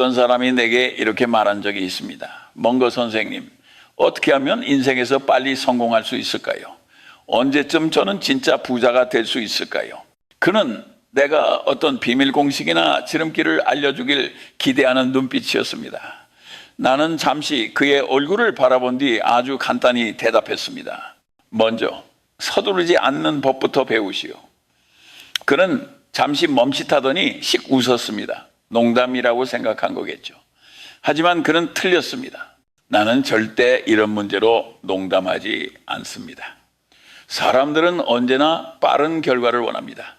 어떤 사람이 내게 이렇게 말한 적이 있습니다. 먼거 선생님, 어떻게 하면 인생에서 빨리 성공할 수 있을까요? 언제쯤 저는 진짜 부자가 될 수 있을까요? 그는 내가 어떤 비밀 공식이나 지름길을 알려주길 기대하는 눈빛이었습니다. 나는 잠시 그의 얼굴을 바라본 뒤 아주 간단히 대답했습니다. 먼저 서두르지 않는 법부터 배우시오. 그는 잠시 멈칫하더니 씩 웃었습니다. 농담이라고 생각한 거겠죠. 하지만 그는 틀렸습니다. 나는 절대 이런 문제로 농담하지 않습니다. 사람들은 언제나 빠른 결과를 원합니다.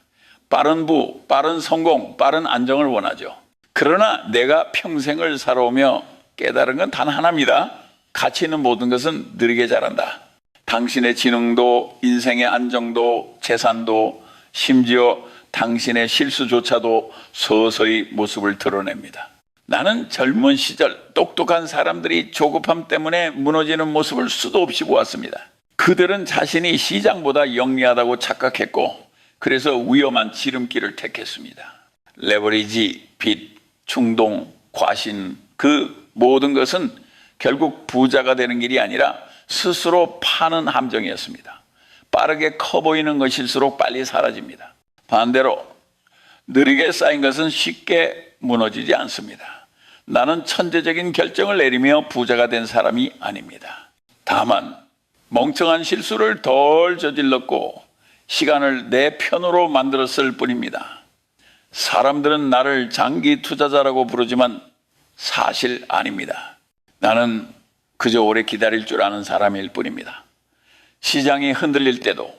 빠른 부, 빠른 성공, 빠른 안정을 원하죠. 그러나 내가 평생을 살아오며 깨달은 건 단 하나입니다. 가치 있는 모든 것은 느리게 자란다. 당신의 지능도, 인생의 안정도, 재산도, 심지어 당신의 실수조차도 서서히 모습을 드러냅니다. 나는 젊은 시절 똑똑한 사람들이 조급함 때문에 무너지는 모습을 수도 없이 보았습니다. 그들은 자신이 시장보다 영리하다고 착각했고 그래서 위험한 지름길을 택했습니다. 레버리지, 빚, 충동, 과신 그 모든 것은 결국 부자가 되는 길이 아니라 스스로 파는 함정이었습니다. 빠르게 커 보이는 것일수록 빨리 사라집니다. 반대로 느리게 쌓인 것은 쉽게 무너지지 않습니다. 나는 천재적인 결정을 내리며 부자가 된 사람이 아닙니다. 다만 멍청한 실수를 덜 저질렀고 시간을 내 편으로 만들었을 뿐입니다. 사람들은 나를 장기 투자자라고 부르지만 사실 아닙니다. 나는 그저 오래 기다릴 줄 아는 사람일 뿐입니다. 시장이 흔들릴 때도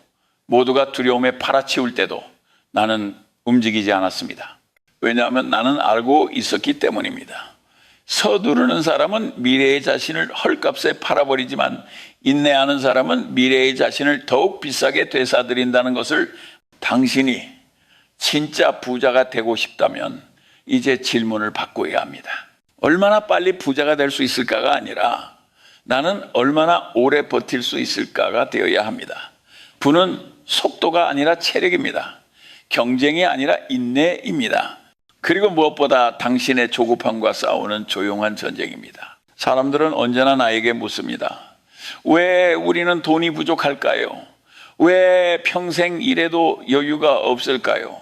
모두가 두려움에 팔아치울 때도 나는 움직이지 않았습니다. 왜냐하면 나는 알고 있었기 때문입니다. 서두르는 사람은 미래의 자신을 헐값에 팔아버리지만 인내하는 사람은 미래의 자신을 더욱 비싸게 되사들인다는 것을 당신이 진짜 부자가 되고 싶다면 이제 질문을 바꿔야 합니다. 얼마나 빨리 부자가 될 수 있을까가 아니라 나는 얼마나 오래 버틸 수 있을까가 되어야 합니다. 부는 속도가 아니라 체력입니다. 경쟁이 아니라 인내입니다. 그리고 무엇보다 당신의 조급함과 싸우는 조용한 전쟁입니다. 사람들은 언제나 나에게 묻습니다. 왜 우리는 돈이 부족할까요? 왜 평생 일해도 여유가 없을까요?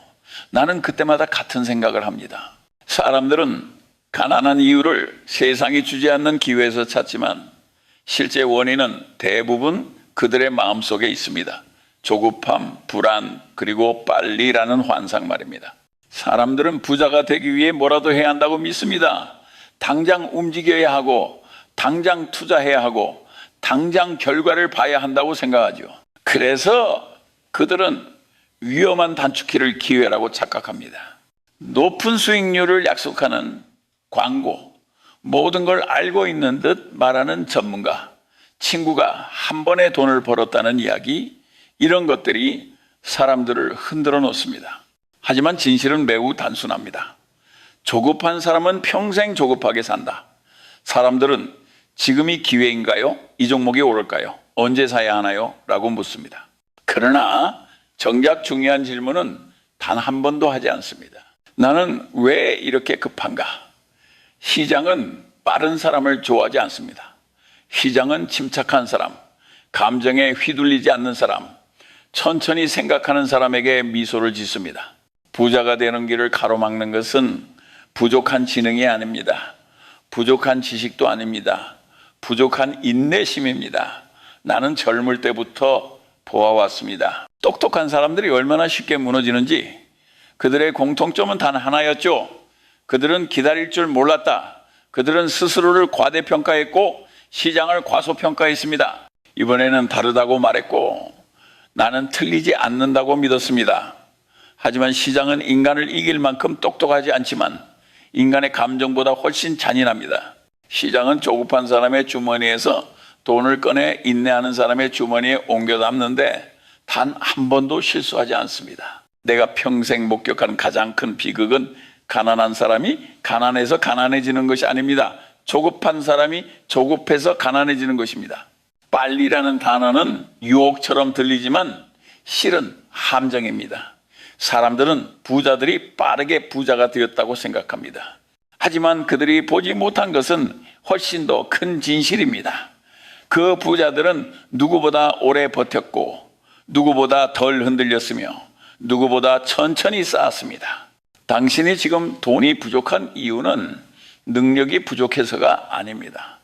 나는 그때마다 같은 생각을 합니다. 사람들은 가난한 이유를 세상이 주지 않는 기회에서 찾지만 실제 원인은 대부분 그들의 마음속에 있습니다. 조급함, 불안, 그리고 빨리라는 환상 말입니다. 사람들은 부자가 되기 위해 뭐라도 해야 한다고 믿습니다. 당장 움직여야 하고, 당장 투자해야 하고, 당장 결과를 봐야 한다고 생각하죠. 그래서 그들은 위험한 단축키를 기회라고 착각합니다. 높은 수익률을 약속하는 광고, 모든 걸 알고 있는 듯 말하는 전문가, 친구가 한 번에 돈을 벌었다는 이야기, 이런 것들이 사람들을 흔들어 놓습니다. 하지만 진실은 매우 단순합니다. 조급한 사람은 평생 조급하게 산다. 사람들은 지금이 기회인가요? 이 종목이 오를까요? 언제 사야 하나요? 라고 묻습니다. 그러나 정작 중요한 질문은 단 한 번도 하지 않습니다. 나는 왜 이렇게 급한가? 시장은 빠른 사람을 좋아하지 않습니다. 시장은 침착한 사람, 감정에 휘둘리지 않는 사람, 천천히 생각하는 사람에게 미소를 짓습니다. 부자가 되는 길을 가로막는 것은 부족한 지능이 아닙니다. 부족한 지식도 아닙니다. 부족한 인내심입니다. 나는 젊을 때부터 보아왔습니다. 똑똑한 사람들이 얼마나 쉽게 무너지는지 그들의 공통점은 단 하나였죠. 그들은 기다릴 줄 몰랐다. 그들은 스스로를 과대평가했고 시장을 과소평가했습니다. 이번에는 다르다고 말했고 나는 틀리지 않는다고 믿었습니다. 하지만 시장은 인간을 이길 만큼 똑똑하지 않지만 인간의 감정보다 훨씬 잔인합니다. 시장은 조급한 사람의 주머니에서 돈을 꺼내 인내하는 사람의 주머니에 옮겨 담는데 단 한 번도 실수하지 않습니다. 내가 평생 목격한 가장 큰 비극은 가난한 사람이 가난해서 가난해지는 것이 아닙니다. 조급한 사람이 조급해서 가난해지는 것입니다. 빨리라는 단어는 유혹처럼 들리지만 실은 함정입니다. 사람들은 부자들이 빠르게 부자가 되었다고 생각합니다. 하지만 그들이 보지 못한 것은 훨씬 더 큰 진실입니다. 그 부자들은 누구보다 오래 버텼고 누구보다 덜 흔들렸으며 누구보다 천천히 쌓았습니다. 당신이 지금 돈이 부족한 이유는 능력이 부족해서가 아닙니다.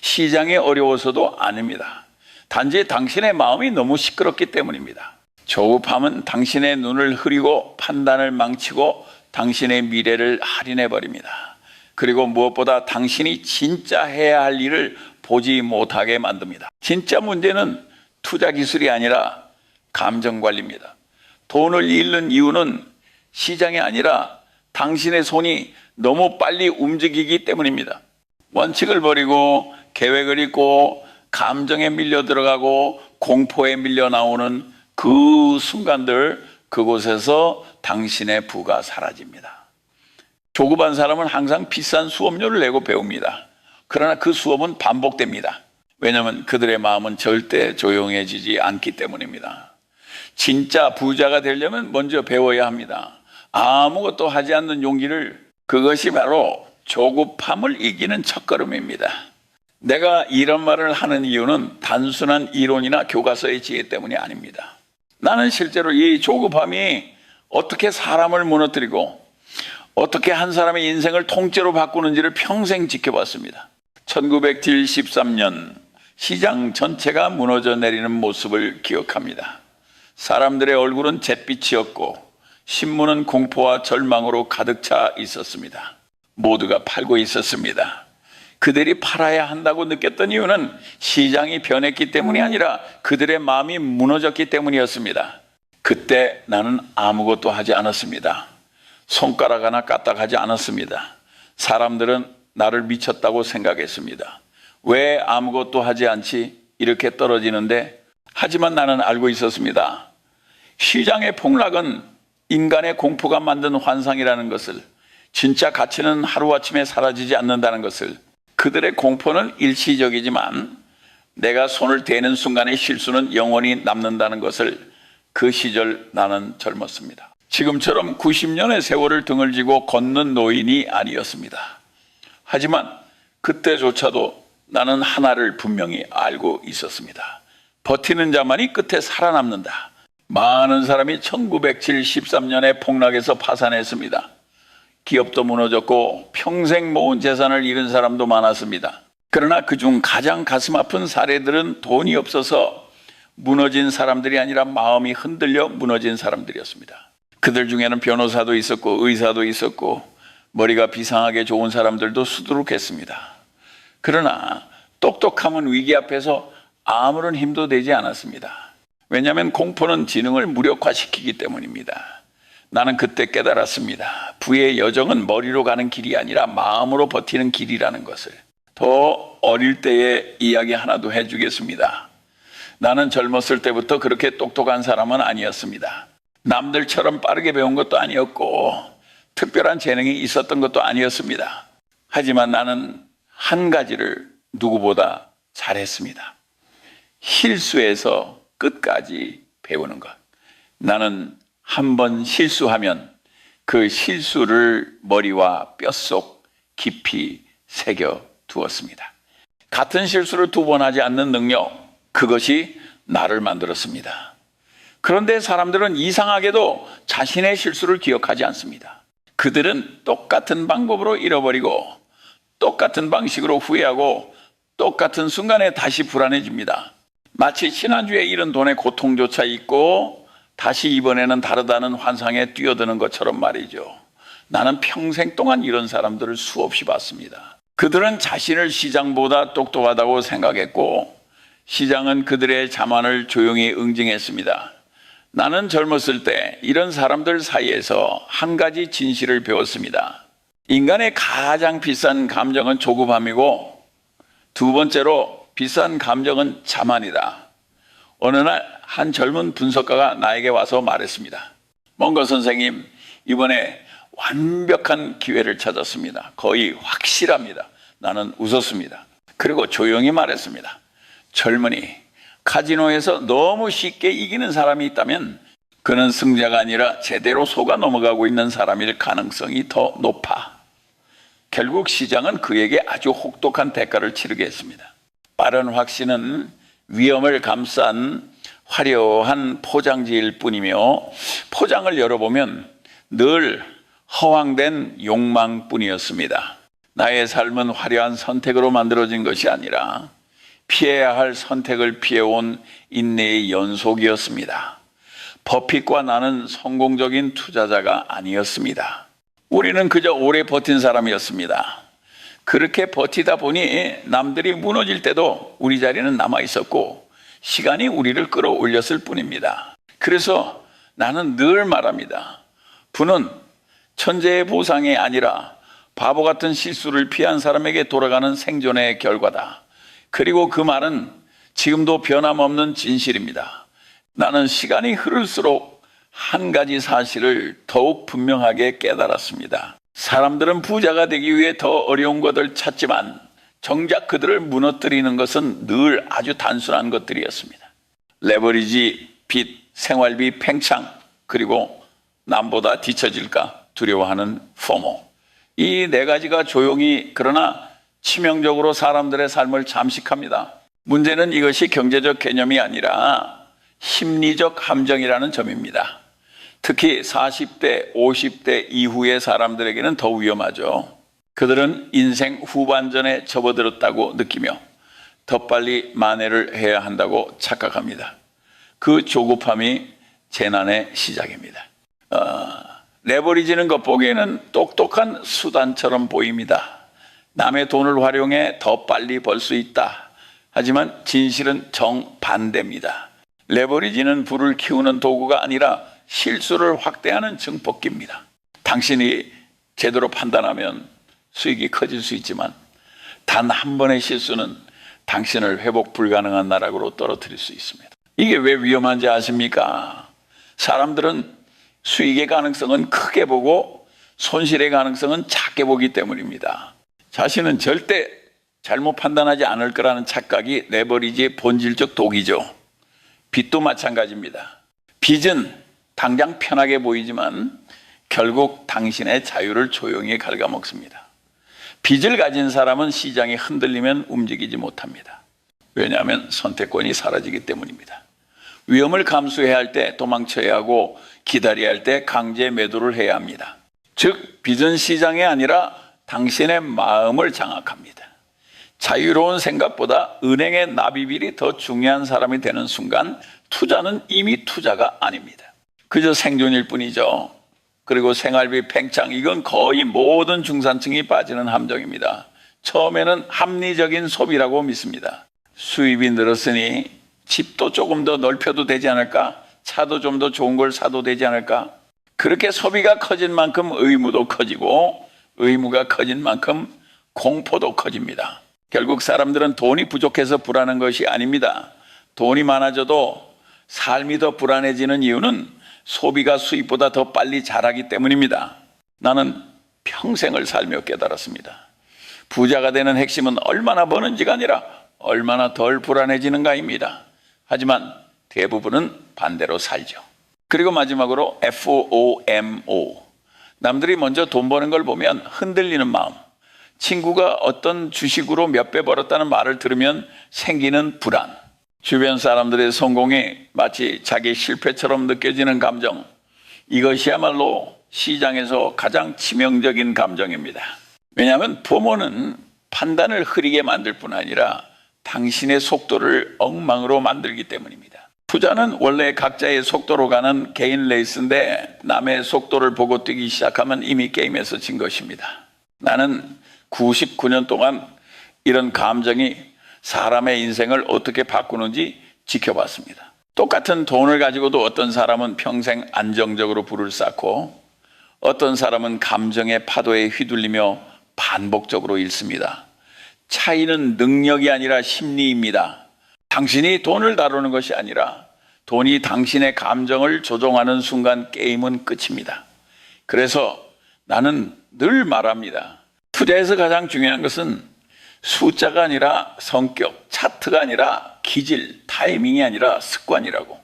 시장이 어려워서도 아닙니다. 단지 당신의 마음이 너무 시끄럽기 때문입니다. 조급함은 당신의 눈을 흐리고 판단을 망치고 당신의 미래를 할인해 버립니다. 그리고 무엇보다 당신이 진짜 해야 할 일을 보지 못하게 만듭니다. 진짜 문제는 투자 기술이 아니라 감정 관리입니다. 돈을 잃는 이유는 시장이 아니라 당신의 손이 너무 빨리 움직이기 때문입니다. 원칙을 버리고 계획을 잊고 감정에 밀려 들어가고 공포에 밀려 나오는 그 순간들 그곳에서 당신의 부가 사라집니다. 조급한 사람은 항상 비싼 수업료를 내고 배웁니다. 그러나 그 수업은 반복됩니다. 왜냐하면 그들의 마음은 절대 조용해지지 않기 때문입니다. 진짜 부자가 되려면 먼저 배워야 합니다. 아무것도 하지 않는 용기를 그것이 바로 조급함을 이기는 첫걸음입니다. 내가 이런 말을 하는 이유는 단순한 이론이나 교과서의 지혜 때문이 아닙니다. 나는 실제로 이 조급함이 어떻게 사람을 무너뜨리고 어떻게 한 사람의 인생을 통째로 바꾸는지를 평생 지켜봤습니다. 1973년 시장 전체가 무너져 내리는 모습을 기억합니다. 사람들의 얼굴은 잿빛이었고 신문은 공포와 절망으로 가득 차 있었습니다. 모두가 팔고 있었습니다. 그들이 팔아야 한다고 느꼈던 이유는 시장이 변했기 때문이 아니라 그들의 마음이 무너졌기 때문이었습니다. 그때 나는 아무것도 하지 않았습니다. 손가락 하나 까딱하지 않았습니다. 사람들은 나를 미쳤다고 생각했습니다. 왜 아무것도 하지 않지? 이렇게 떨어지는데 하지만 나는 알고 있었습니다. 시장의 폭락은 인간의 공포가 만든 환상이라는 것을 진짜 가치는 하루아침에 사라지지 않는다는 것을 그들의 공포는 일시적이지만 내가 손을 대는 순간의 실수는 영원히 남는다는 것을 그 시절 나는 젊었습니다. 지금처럼 90년의 세월을 등을 지고 걷는 노인이 아니었습니다. 하지만 그때조차도 나는 하나를 분명히 알고 있었습니다. 버티는 자만이 끝에 살아남는다. 많은 사람이 1973년에 폭락에서 파산했습니다. 기업도 무너졌고 평생 모은 재산을 잃은 사람도 많았습니다. 그러나 그중 가장 가슴 아픈 사례들은 돈이 없어서 무너진 사람들이 아니라 마음이 흔들려 무너진 사람들이었습니다. 그들 중에는 변호사도 있었고 의사도 있었고 머리가 비상하게 좋은 사람들도 수두룩했습니다. 그러나 똑똑함은 위기 앞에서 아무런 힘도 되지 않았습니다. 왜냐하면 공포는 지능을 무력화시키기 때문입니다. 나는 그때 깨달았습니다. 부의 여정은 머리로 가는 길이 아니라 마음으로 버티는 길이라는 것을. 더 어릴 때의 이야기 하나도 해주겠습니다. 나는 젊었을 때부터 그렇게 똑똑한 사람은 아니었습니다. 남들처럼 빠르게 배운 것도 아니었고, 특별한 재능이 있었던 것도 아니었습니다. 하지만 나는 한 가지를 누구보다 잘했습니다. 실수에서 끝까지 배우는 것. 나는 한번 실수하면 그 실수를 머리와 뼛속 깊이 새겨 두었습니다. 같은 실수를 두 번 하지 않는 능력, 그것이 나를 만들었습니다. 그런데 사람들은 이상하게도 자신의 실수를 기억하지 않습니다. 그들은 똑같은 방법으로 잃어버리고 똑같은 방식으로 후회하고 똑같은 순간에 다시 불안해집니다. 마치 지난주에 잃은 돈의 고통조차 있고 다시 이번에는 다르다는 환상에 뛰어드는 것처럼 말이죠. 나는 평생 동안 이런 사람들을 수없이 봤습니다. 그들은 자신을 시장보다 똑똑하다고 생각했고 시장은 그들의 자만을 조용히 응징했습니다. 나는 젊었을 때 이런 사람들 사이에서 한 가지 진실을 배웠습니다. 인간의 가장 비싼 감정은 조급함이고 두 번째로 비싼 감정은 자만이다. 어느 날 한 젊은 분석가가 나에게 와서 말했습니다. 멍거 선생님, 이번에 완벽한 기회를 찾았습니다. 거의 확실합니다. 나는 웃었습니다. 그리고 조용히 말했습니다. 젊은이, 카지노에서 너무 쉽게 이기는 사람이 있다면 그는 승자가 아니라 제대로 속아 넘어가고 있는 사람일 가능성이 더 높아. 결국 시장은 그에게 아주 혹독한 대가를 치르게 했습니다. 빠른 확신은 위험을 감싼 화려한 포장지일 뿐이며 포장을 열어보면 늘 허황된 욕망뿐이었습니다. 나의 삶은 화려한 선택으로 만들어진 것이 아니라 피해야 할 선택을 피해온 인내의 연속이었습니다. 버핏과 나는 성공적인 투자자가 아니었습니다. 우리는 그저 오래 버틴 사람이었습니다. 그렇게 버티다 보니 남들이 무너질 때도 우리 자리는 남아 있었고 시간이 우리를 끌어올렸을 뿐입니다. 그래서 나는 늘 말합니다. 부는 천재의 보상이 아니라 바보 같은 실수를 피한 사람에게 돌아가는 생존의 결과다. 그리고 그 말은 지금도 변함없는 진실입니다. 나는 시간이 흐를수록 한 가지 사실을 더욱 분명하게 깨달았습니다. 사람들은 부자가 되기 위해 더 어려운 것을 찾지만 정작 그들을 무너뜨리는 것은 늘 아주 단순한 것들이었습니다. 레버리지, 빚, 생활비 팽창, 그리고 남보다 뒤처질까 두려워하는 포모. 이 네 가지가 조용히 그러나 치명적으로 사람들의 삶을 잠식합니다. 문제는 이것이 경제적 개념이 아니라 심리적 함정이라는 점입니다. 특히 40대, 50대 이후의 사람들에게는 더 위험하죠. 그들은 인생 후반전에 접어들었다고 느끼며 더 빨리 만회를 해야 한다고 착각합니다. 그 조급함이 재난의 시작입니다. 어, 레버리지는 겉보기에는 똑똑한 수단처럼 보입니다. 남의 돈을 활용해 더 빨리 벌 수 있다. 하지만 진실은 정반대입니다. 레버리지는 불을 키우는 도구가 아니라 실수를 확대하는 증폭기입니다. 당신이 제대로 판단하면 수익이 커질 수 있지만 단 한 번의 실수는 당신을 회복 불가능한 나락으로 떨어뜨릴 수 있습니다. 이게 왜 위험한지 아십니까? 사람들은 수익의 가능성은 크게 보고 손실의 가능성은 작게 보기 때문입니다. 자신은 절대 잘못 판단하지 않을 거라는 착각이 레버리지의 본질적 독이죠. 빚도 마찬가지입니다. 빚은 당장 편하게 보이지만 결국 당신의 자유를 조용히 갉아먹습니다. 빚을 가진 사람은 시장이 흔들리면 움직이지 못합니다. 왜냐하면 선택권이 사라지기 때문입니다. 위험을 감수해야 할 때 도망쳐야 하고 기다려야 할 때 강제 매도를 해야 합니다. 즉, 빚은 시장이 아니라 당신의 마음을 장악합니다. 자유로운 생각보다 은행의 납입일이 더 중요한 사람이 되는 순간 투자는 이미 투자가 아닙니다. 그저 생존일 뿐이죠. 그리고 생활비 팽창 이건 거의 모든 중산층이 빠지는 함정입니다. 처음에는 합리적인 소비라고 믿습니다. 수입이 늘었으니 집도 조금 더 넓혀도 되지 않을까? 차도 좀 더 좋은 걸 사도 되지 않을까? 그렇게 소비가 커진 만큼 의무도 커지고 의무가 커진 만큼 공포도 커집니다. 결국 사람들은 돈이 부족해서 불안한 것이 아닙니다. 돈이 많아져도 삶이 더 불안해지는 이유는 소비가 수입보다 더 빨리 자라기 때문입니다. 나는 평생을 살며 깨달았습니다. 부자가 되는 핵심은 얼마나 버는지가 아니라 얼마나 덜 불안해지는가입니다. 하지만 대부분은 반대로 살죠. 그리고 마지막으로 FOMO. 남들이 먼저 돈 버는 걸 보면 흔들리는 마음. 친구가 어떤 주식으로 몇 배 벌었다는 말을 들으면 생기는 불안. 주변 사람들의 성공이 마치 자기 실패처럼 느껴지는 감정. 이것이야말로 시장에서 가장 치명적인 감정입니다. 왜냐하면 부모는 판단을 흐리게 만들 뿐 아니라 당신의 속도를 엉망으로 만들기 때문입니다. 투자는 원래 각자의 속도로 가는 개인 레이스인데 남의 속도를 보고 뛰기 시작하면 이미 게임에서 진 것입니다. 나는 99년 동안 이런 감정이 사람의 인생을 어떻게 바꾸는지 지켜봤습니다. 똑같은 돈을 가지고도 어떤 사람은 평생 안정적으로 부를 쌓고 어떤 사람은 감정의 파도에 휘둘리며 반복적으로 잃습니다. 차이는 능력이 아니라 심리입니다. 당신이 돈을 다루는 것이 아니라 돈이 당신의 감정을 조종하는 순간 게임은 끝입니다. 그래서 나는 늘 말합니다. 투자에서 가장 중요한 것은 숫자가 아니라 성격, 차트가 아니라 기질, 타이밍이 아니라 습관이라고.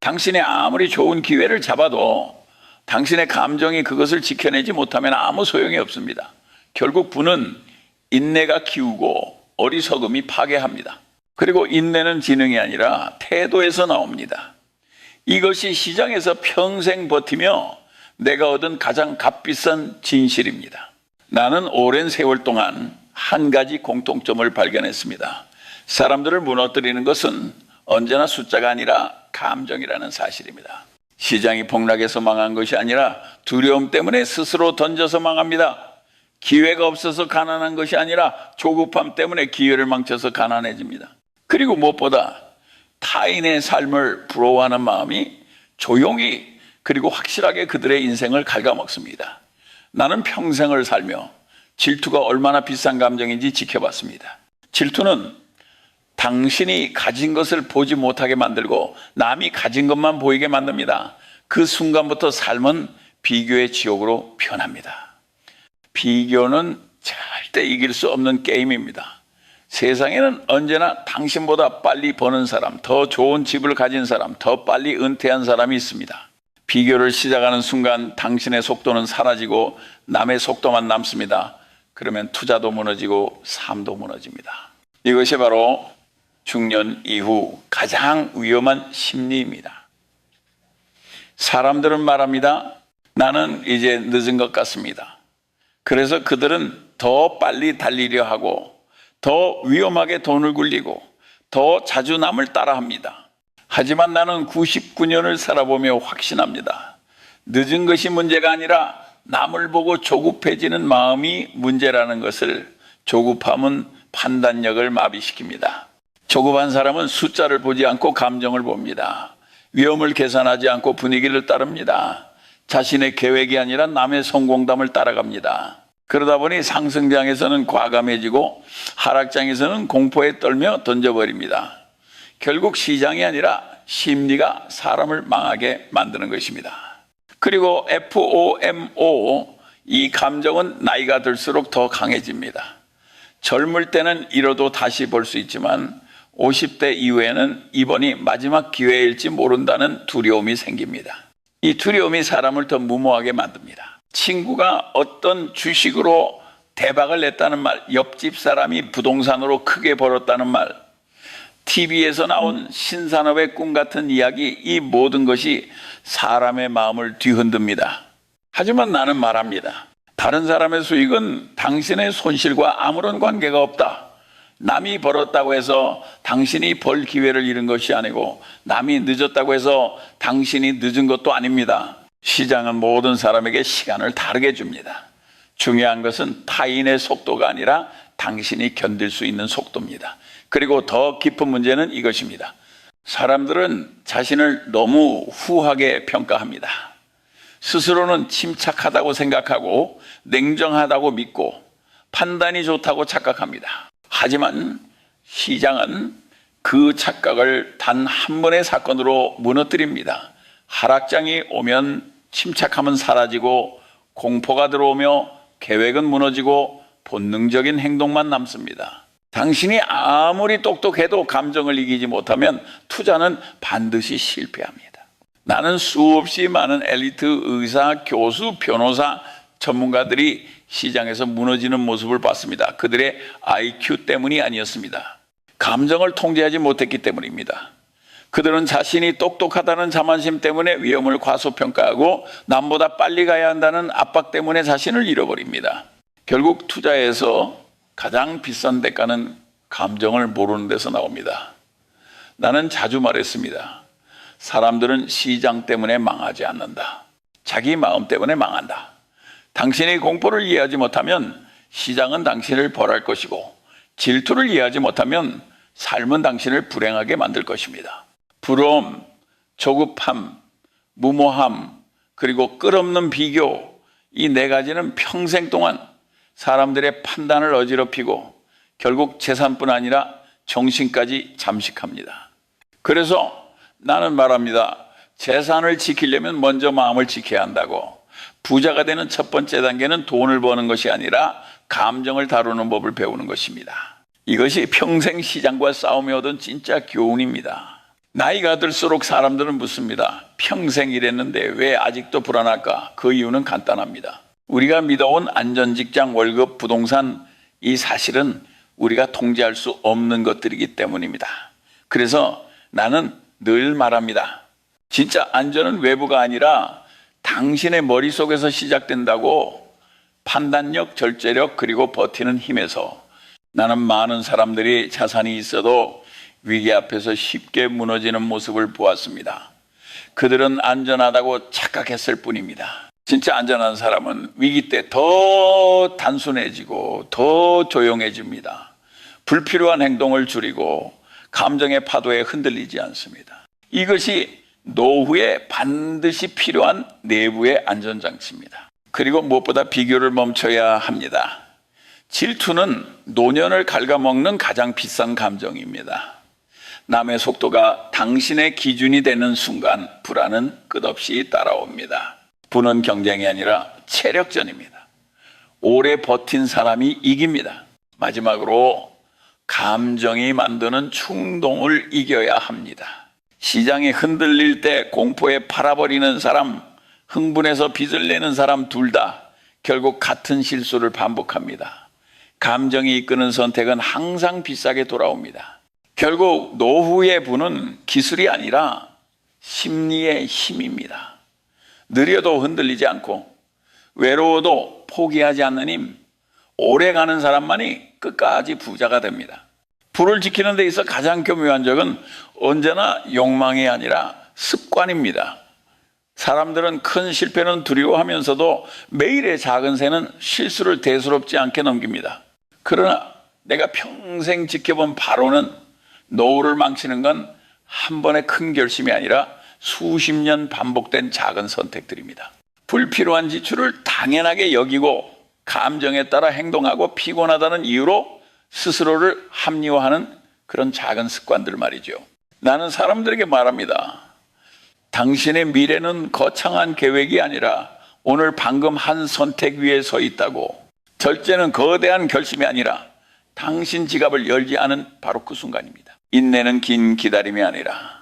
당신이 아무리 좋은 기회를 잡아도 당신의 감정이 그것을 지켜내지 못하면 아무 소용이 없습니다. 결국 부는 인내가 키우고 어리석음이 파괴합니다. 그리고 인내는 지능이 아니라 태도에서 나옵니다. 이것이 시장에서 평생 버티며 내가 얻은 가장 값비싼 진실입니다. 나는 오랜 세월 동안 한 가지 공통점을 발견했습니다. 사람들을 무너뜨리는 것은 언제나 숫자가 아니라 감정이라는 사실입니다. 시장이 폭락해서 망한 것이 아니라 두려움 때문에 스스로 던져서 망합니다. 기회가 없어서 가난한 것이 아니라 조급함 때문에 기회를 망쳐서 가난해집니다. 그리고 무엇보다 타인의 삶을 부러워하는 마음이 조용히 그리고 확실하게 그들의 인생을 갉아먹습니다. 나는 평생을 살며 질투가 얼마나 비싼 감정인지 지켜봤습니다. 질투는 당신이 가진 것을 보지 못하게 만들고 남이 가진 것만 보이게 만듭니다. 그 순간부터 삶은 비교의 지옥으로 변합니다. 비교는 절대 이길 수 없는 게임입니다. 세상에는 언제나 당신보다 빨리 버는 사람, 더 좋은 집을 가진 사람, 더 빨리 은퇴한 사람이 있습니다. 비교를 시작하는 순간 당신의 속도는 사라지고 남의 속도만 남습니다. 그러면 투자도 무너지고 삶도 무너집니다. 이것이 바로 중년 이후 가장 위험한 심리입니다. 사람들은 말합니다. 나는 이제 늦은 것 같습니다. 그래서 그들은 더 빨리 달리려 하고 더 위험하게 돈을 굴리고 더 자주 남을 따라합니다. 하지만 나는 99년을 살아보며 확신합니다. 늦은 것이 문제가 아니라 남을 보고 조급해지는 마음이 문제라는 것을 조급함은 판단력을 마비시킵니다. 조급한 사람은 숫자를 보지 않고 감정을 봅니다. 위험을 계산하지 않고 분위기를 따릅니다. 자신의 계획이 아니라 남의 성공담을 따라갑니다. 그러다 보니 상승장에서는 과감해지고 하락장에서는 공포에 떨며 던져버립니다. 결국 시장이 아니라 심리가 사람을 망하게 만드는 것입니다. 그리고 FOMO 이 감정은 나이가 들수록 더 강해집니다. 젊을 때는 잃어도 다시 볼 수 있지만 50대 이후에는 이번이 마지막 기회일지 모른다는 두려움이 생깁니다. 이 두려움이 사람을 더 무모하게 만듭니다. 친구가 어떤 주식으로 대박을 냈다는 말, 옆집 사람이 부동산으로 크게 벌었다는 말, TV에서 나온 신산업의 꿈 같은 이야기, 이 모든 것이 사람의 마음을 뒤흔듭니다. 하지만 나는 말합니다. 다른 사람의 수익은 당신의 손실과 아무런 관계가 없다. 남이 벌었다고 해서 당신이 벌 기회를 잃은 것이 아니고 남이 늦었다고 해서 당신이 늦은 것도 아닙니다. 시장은 모든 사람에게 시간을 다르게 줍니다. 중요한 것은 타인의 속도가 아니라 당신이 견딜 수 있는 속도입니다. 그리고 더 깊은 문제는 이것입니다. 사람들은 자신을 너무 후하게 평가합니다. 스스로는 침착하다고 생각하고 냉정하다고 믿고 판단이 좋다고 착각합니다. 하지만 시장은 그 착각을 단 한 번의 사건으로 무너뜨립니다. 하락장이 오면 침착함은 사라지고 공포가 들어오며 계획은 무너지고 본능적인 행동만 남습니다. 당신이 아무리 똑똑해도 감정을 이기지 못하면 투자는 반드시 실패합니다. 나는 수없이 많은 엘리트 의사, 교수, 변호사, 전문가들이 시장에서 무너지는 모습을 봤습니다. 그들의 IQ 때문이 아니었습니다. 감정을 통제하지 못했기 때문입니다. 그들은 자신이 똑똑하다는 자만심 때문에 위험을 과소평가하고 남보다 빨리 가야 한다는 압박 때문에 자신을 잃어버립니다. 결국 투자에서 가장 비싼 대가는 감정을 모르는 데서 나옵니다. 나는 자주 말했습니다. 사람들은 시장 때문에 망하지 않는다. 자기 마음 때문에 망한다. 당신이 공포를 이해하지 못하면 시장은 당신을 벌할 것이고 질투를 이해하지 못하면 삶은 당신을 불행하게 만들 것입니다. 부러움, 조급함, 무모함, 그리고 끝없는 비교, 이 네 가지는 평생 동안 사람들의 판단을 어지럽히고 결국 재산뿐 아니라 정신까지 잠식합니다. 그래서 나는 말합니다. 재산을 지키려면 먼저 마음을 지켜야 한다고. 부자가 되는 첫 번째 단계는 돈을 버는 것이 아니라 감정을 다루는 법을 배우는 것입니다. 이것이 평생 시장과 싸움에 얻은 진짜 교훈입니다. 나이가 들수록 사람들은 묻습니다. 평생 일했는데 왜 아직도 불안할까? 그 이유는 간단합니다. 우리가 믿어온 안전직장, 월급, 부동산 이 사실은 우리가 통제할 수 없는 것들이기 때문입니다. 그래서 나는 늘 말합니다. 진짜 안전은 외부가 아니라 당신의 머릿속에서 시작된다고 판단력, 절제력, 그리고 버티는 힘에서 나는 많은 사람들이 자산이 있어도 위기 앞에서 쉽게 무너지는 모습을 보았습니다. 그들은 안전하다고 착각했을 뿐입니다. 진짜 안전한 사람은 위기 때 더 단순해지고 더 조용해집니다. 불필요한 행동을 줄이고 감정의 파도에 흔들리지 않습니다. 이것이 노후에 반드시 필요한 내부의 안전장치입니다. 그리고 무엇보다 비교를 멈춰야 합니다. 질투는 노년을 갉아먹는 가장 비싼 감정입니다. 남의 속도가 당신의 기준이 되는 순간 불안은 끝없이 따라옵니다. 부는 경쟁이 아니라 체력전입니다. 오래 버틴 사람이 이깁니다. 마지막으로 감정이 만드는 충동을 이겨야 합니다. 시장이 흔들릴 때 공포에 팔아버리는 사람, 흥분해서 빚을 내는 사람 둘 다 결국 같은 실수를 반복합니다. 감정이 이끄는 선택은 항상 비싸게 돌아옵니다. 결국 노후의 부는 기술이 아니라 심리의 힘입니다. 느려도 흔들리지 않고 외로워도 포기하지 않는 힘, 오래 가는 사람만이 끝까지 부자가 됩니다. 불을 지키는 데 있어 가장 교묘한 적은 언제나 욕망이 아니라 습관입니다. 사람들은 큰 실패는 두려워하면서도 매일의 작은 새는 실수를 대수롭지 않게 넘깁니다. 그러나 내가 평생 지켜본 바로는 노후를 망치는 건 한 번의 큰 결심이 아니라 수십 년 반복된 작은 선택들입니다. 불필요한 지출을 당연하게 여기고 감정에 따라 행동하고 피곤하다는 이유로 스스로를 합리화하는 그런 작은 습관들 말이죠. 나는 사람들에게 말합니다. 당신의 미래는 거창한 계획이 아니라 오늘 방금 한 선택 위에 서 있다고. 절제는 거대한 결심이 아니라 당신 지갑을 열지 않은 바로 그 순간입니다. 인내는 긴 기다림이 아니라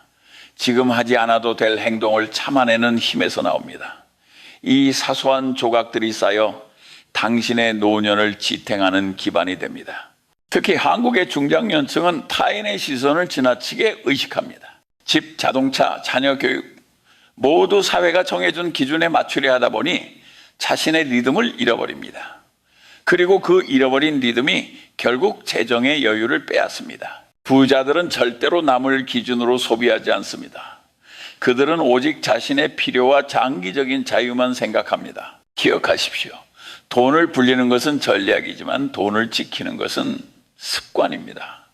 지금 하지 않아도 될 행동을 참아내는 힘에서 나옵니다. 이 사소한 조각들이 쌓여 당신의 노년을 지탱하는 기반이 됩니다. 특히 한국의 중장년층은 타인의 시선을 지나치게 의식합니다. 집, 자동차, 자녀 교육 모두 사회가 정해준 기준에 맞추려 하다 보니 자신의 리듬을 잃어버립니다. 그리고 그 잃어버린 리듬이 결국 재정의 여유를 빼앗습니다. 부자들은 절대로 남을 기준으로 소비하지 않습니다. 그들은 오직 자신의 필요와 장기적인 자유만 생각합니다. 기억하십시오. 돈을 불리는 것은 전략이지만 돈을 지키는 것은 습관입니다.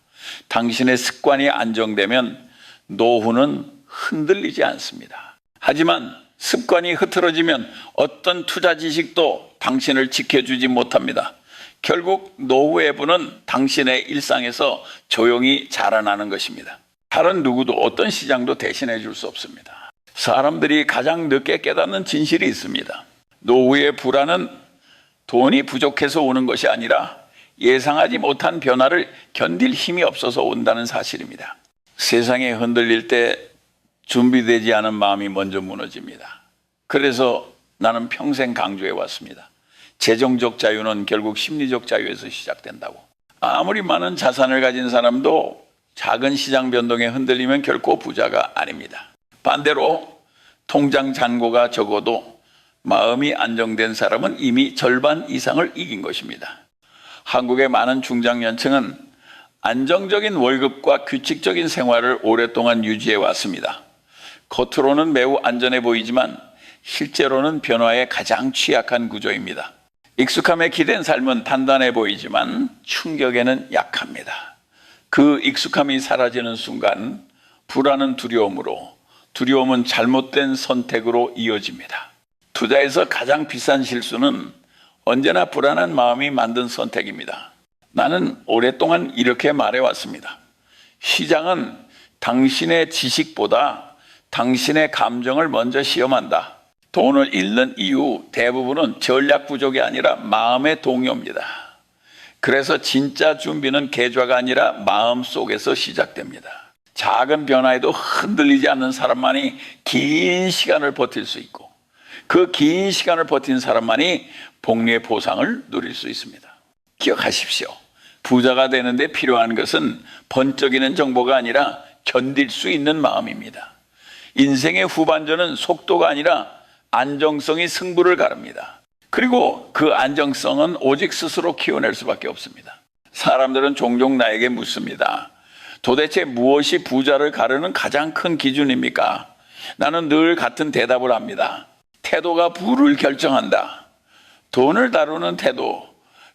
당신의 습관이 안정되면 노후는 흔들리지 않습니다. 하지만 습관이 흐트러지면 어떤 투자 지식도 당신을 지켜주지 못합니다. 결국 노후의 부는 당신의 일상에서 조용히 자라나는 것입니다. 다른 누구도 어떤 시장도 대신해 줄 수 없습니다. 사람들이 가장 늦게 깨닫는 진실이 있습니다. 노후의 불안은 돈이 부족해서 오는 것이 아니라 예상하지 못한 변화를 견딜 힘이 없어서 온다는 사실입니다. 세상에 흔들릴 때 준비되지 않은 마음이 먼저 무너집니다. 그래서 나는 평생 강조해 왔습니다. 재정적 자유는 결국 심리적 자유에서 시작된다고. 아무리 많은 자산을 가진 사람도 작은 시장 변동에 흔들리면 결코 부자가 아닙니다. 반대로 통장 잔고가 적어도 마음이 안정된 사람은 이미 절반 이상을 이긴 것입니다. 한국의 많은 중장년층은 안정적인 월급과 규칙적인 생활을 오랫동안 유지해 왔습니다. 겉으로는 매우 안전해 보이지만 실제로는 변화에 가장 취약한 구조입니다. 익숙함에 기댄 삶은 단단해 보이지만 충격에는 약합니다. 그 익숙함이 사라지는 순간 불안은 두려움으로, 두려움은 잘못된 선택으로 이어집니다. 투자에서 가장 비싼 실수는 언제나 불안한 마음이 만든 선택입니다. 나는 오랫동안 이렇게 말해왔습니다. 시장은 당신의 지식보다 당신의 감정을 먼저 시험한다. 돈을 잃는 이유 대부분은 전략 부족이 아니라 마음의 동요입니다. 그래서 진짜 준비는 계좌가 아니라 마음 속에서 시작됩니다. 작은 변화에도 흔들리지 않는 사람만이 긴 시간을 버틸 수 있고 그 긴 시간을 버틴 사람만이 복리의 보상을 누릴 수 있습니다. 기억하십시오. 부자가 되는데 필요한 것은 번쩍이는 정보가 아니라 견딜 수 있는 마음입니다. 인생의 후반전은 속도가 아니라 안정성이 승부를 가릅니다. 그리고 그 안정성은 오직 스스로 키워낼 수밖에 없습니다. 사람들은 종종 나에게 묻습니다. 도대체 무엇이 부자를 가르는 가장 큰 기준입니까? 나는 늘 같은 대답을 합니다. 태도가 부를 결정한다. 돈을 다루는 태도,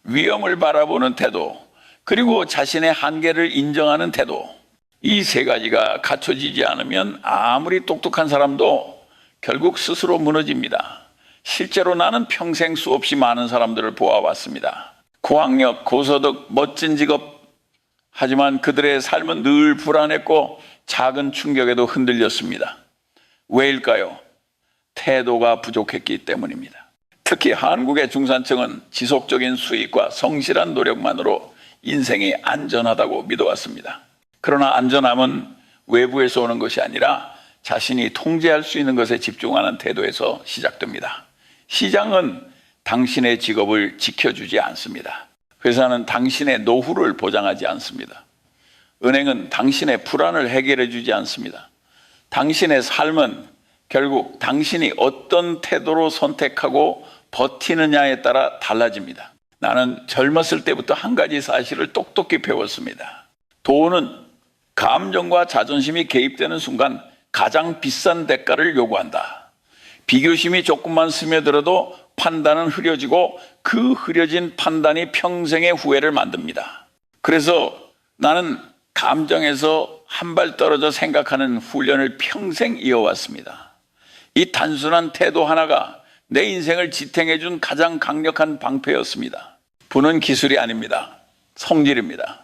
위험을 바라보는 태도, 그리고 자신의 한계를 인정하는 태도. 이 세 가지가 갖춰지지 않으면 아무리 똑똑한 사람도 결국 스스로 무너집니다. 실제로 나는 평생 수없이 많은 사람들을 보아왔습니다. 고학력, 고소득, 멋진 직업, 하지만 그들의 삶은 늘 불안했고 작은 충격에도 흔들렸습니다. 왜일까요? 태도가 부족했기 때문입니다. 특히 한국의 중산층은 지속적인 수익과 성실한 노력만으로 인생이 안전하다고 믿어왔습니다. 그러나 안전함은 외부에서 오는 것이 아니라 자신이 통제할 수 있는 것에 집중하는 태도에서 시작됩니다. 시장은 당신의 직업을 지켜주지 않습니다. 회사는 당신의 노후를 보장하지 않습니다. 은행은 당신의 불안을 해결해 주지 않습니다. 당신의 삶은 결국 당신이 어떤 태도로 선택하고 버티느냐에 따라 달라집니다. 나는 젊었을 때부터 한 가지 사실을 똑똑히 배웠습니다. 돈은 감정과 자존심이 개입되는 순간 가장 비싼 대가를 요구한다. 비교심이 조금만 스며들어도 판단은 흐려지고 그 흐려진 판단이 평생의 후회를 만듭니다. 그래서 나는 감정에서 한 발 떨어져 생각하는 훈련을 평생 이어왔습니다. 이 단순한 태도 하나가 내 인생을 지탱해 준 가장 강력한 방패였습니다. 부는 기술이 아닙니다. 성질입니다.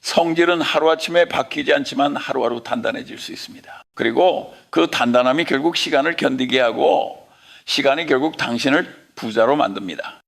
성질은 하루아침에 바뀌지 않지만 하루하루 단단해질 수 있습니다. 그리고 그 단단함이 결국 시간을 견디게 하고 시간이 결국 당신을 부자로 만듭니다.